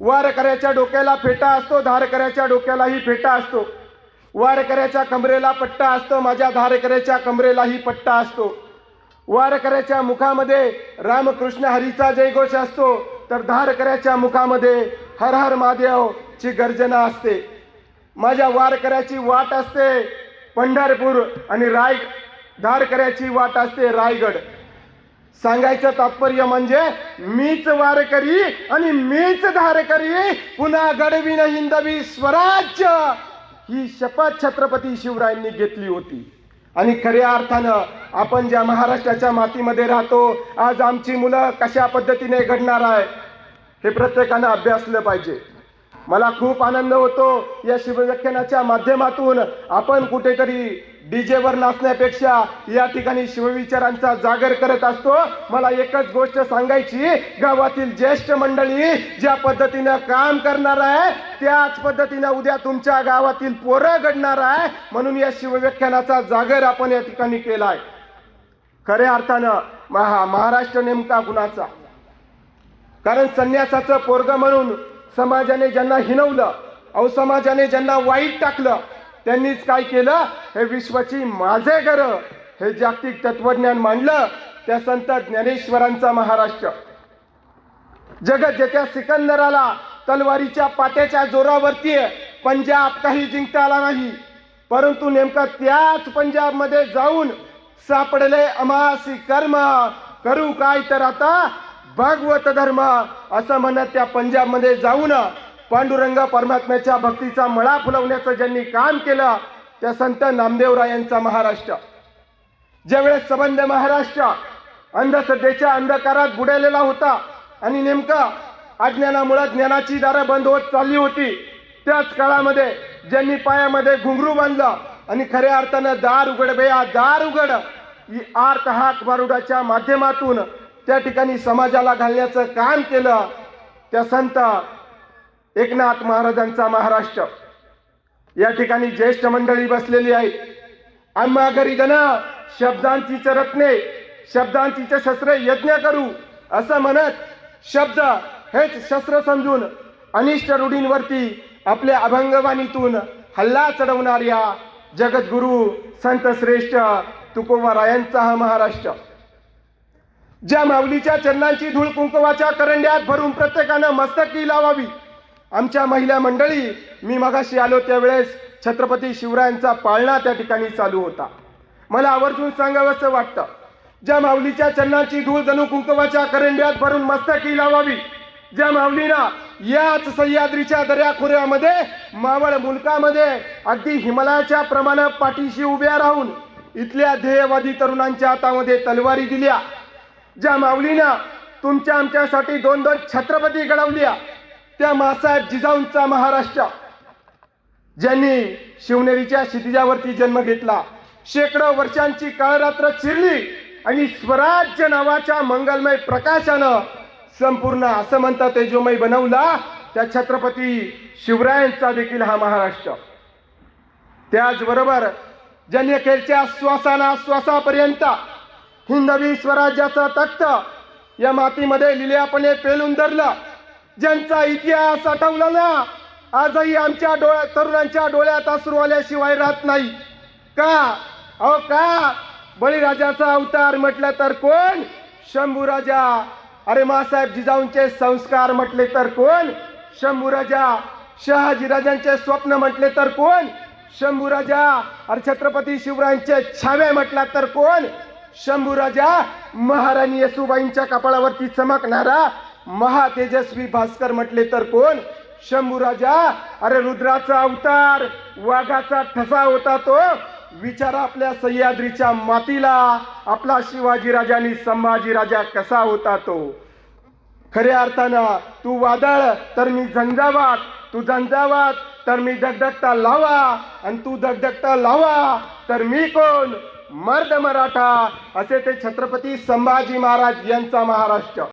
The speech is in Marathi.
वारकऱ्याच्या डोक्याला फेटा असतो धारकऱ्याच्या डोक्यालाही फेटा असतो. वारकऱ्याच्या कमरेला पट्टा असतो माझ्या धारकऱ्याच्या कमरेलाही पट्टा असतो. वारकऱ्याच्या मुखामध्ये रामकृष्ण हरीचा जयघोष असतो तर धारकऱ्याच्या मुखामध्ये हर हर महादेव ची गर्जना असते. माझ्या वारकऱ्याची वाट असते पंढरपूर आणि राय धारकऱ्याची वाट असते रायगड. सांगायचं तात्पर्य म्हणजे मीच वारकरी आणि मीच धारकरी पुन्हा गडविन हिंदवी स्वराज्य. ही शपथ छत्रपती शिवरायांनी घेतली होती. आणि खऱ्या अर्थानं आपण ज्या महाराष्ट्राच्या मातीमध्ये राहतो आज आमची मुलं कशा पद्धतीने घडणार आहे हे प्रत्येकानं अभ्यासलं पाहिजे. मला खूप आनंद होतो या शिवव्याख्यानाच्या माध्यमातून. आपण कुठेतरी डीजेवर नाचण्यापेक्षा या ठिकाणी शिवविचारांचा जागर करत असतो. मला एकच गोष्ट सांगायची गावातील ज्येष्ठ मंडळी ज्या पद्धतीनं काम करणार आहे त्याच पद्धतीनं उद्या तुमच्या गावातील पोरं घडणार आहे म्हणून या शिवव्याख्यानाचा जागर आपण या ठिकाणी केलाय. खऱ्या अर्थानं महा महाराष्ट्र नेमका गुणाचा कारण संन्यासाचं पोरग म्हणून समाजाने ज्यांना हिनवलं अहो समाजाने ज्यांना वाईट टाकलं त्यांनीच काय केलं? हे विश्वाची माझे घर हे जागतिक तत्वज्ञान मांडलं त्या संत ज्ञानेश्वरांचा महाराष्ट्र. जगत ज्याच्या सिकंदराला तलवारीच्या पाट्याच्या जोरावरती पंजाब काही जिंकता आला नाही परंतु नेमका त्याच पंजाबमध्ये जाऊन सापडले अमासी कर्म. करू काय तर आता? भागवत धर्म असं म्हणत त्या पंजाबमध्ये जाऊन पांडुरंग परमात्म्याच्या भक्तीचा मळा फुलवण्याचं ज्यांनी काम केलं त्या संत नामदेवरायांचा महाराष्ट्र. ज्यावेळेस संबंध महाराष्ट्र अंधश्रद्धेच्या अंधकारात बुडालेला होता आणि नेमका अज्ञानामुळे ज्ञानाची दारं बंद होत चालली होती त्याच काळामध्ये ज्यांनी पायामध्ये घुंगरू बांधलं आणि खऱ्या अर्थानं दार उघड बेया दार उघड आर्त हाक बारुडाच्या माध्यमातून त्या ठिकाणी समाजाला घालण्याचं काम केलं त्या संत एकनाथ महाराजांचा महाराष्ट्र. या ठिकाणी ज्येष्ठ मंडळी बसलेली आहे आम्हा घरी गण शब्दांचीच रत्ने शब्दांचीचे शस्त्र यज्ञ करू असं म्हणत शब्द हेच शस्त्र समजून अनिष्ट रूढींवरती आपल्या अभंगवाणीतून हल्ला चढवणाऱ्या जगद्गुरु संत श्रेष्ठ तुकोबारायांचा हा महाराष्ट्र. ज्या माऊलीच्या चरणांची धूळ कुंकवाच्या करंड्यात भरून प्रत्येकानं मस्तकी लावावी. आमच्या महिला मंडळी मी मगाशी आलो त्यावेळेस छत्रपती शिवरायांचा पाळणा त्या ठिकाणी चालू होता. मला आवर्जून सांगावंसं वाटतं ज्या माऊलीच्या चरणांची धूळ जणू कुंकवाच्या करंड्यात भरून मस्तकी लावावी ज्या माऊलीना याच सह्याद्रीच्या दर्याखोऱ्यामध्ये मावळ मुलकामध्ये अगदी हिमालयाच्या प्रमाणात पाठीशी उभ्या राहून इथल्या ध्येयवादी तरुणांच्या हातामध्ये तलवारी दिल्या. ज्या माऊलीनं तुमच्या आमच्यासाठी दोन दोन छत्रपती घडवल्या त्या मासाहेब जिजाऊंचा महाराष्ट्र ज्यांनी शिवनेरीच्या क्षितिजावरती जन्म घेतला. शेकडो वर्षांची काळरात्र चिरली आणि स्वराज्य नावाच्या मंगलमय प्रकाशानं संपूर्ण असं म्हणता तेजोमय बनवला त्या छत्रपती शिवरायांचा देखील हा महाराष्ट्र. त्याचबरोबर ज्यांनी अखेरच्या श्वासाना श्वासापर्यंत हिंदवी स्वराज्याचं तख्त. या मातीमध्ये लिल्यापणे पेलून धरलं. ज्यांचा इतिहास आठवला ना आजही आमच्या डोळ्या तरुणांच्या डोळ्यात अश्रू आल्याशिवाय राहत नाही. का? अहो का? बळीराजाचा अवतार म्हटलं तर कोण? शंभू राजा अरे मासाहेब जिजाऊंचे संस्कार म्हटले तर कोण? शंभू राजा स्वप्न म्हटले तर कोण? शंभू राजा अरे छत्रपती शिवरायांचे छावे म्हटला तर कोण? शंभू राजा महाराणी येसुबाईंच्या कपाळावरती चमकणारा महातेजस्वी भास्कर म्हटले तर कोण? शंभू राजा अरे रुद्राचा अवतार वाघाचा ठसा होता तो. विचार आपल्या सह्याद्रीच्या मातीला आपला शिवाजी आणि संभाजी राजा कसा होता तो? खऱ्या अर्थानं तू वादळ तर मी झंझावात. तू झंझावात तर मी दगदगता लावा. आणि तू दगदगता लावा तर मी कोण? मर्द मराठा असे ते छत्रपती संभाजी महाराज यांचा महाराष्ट्र.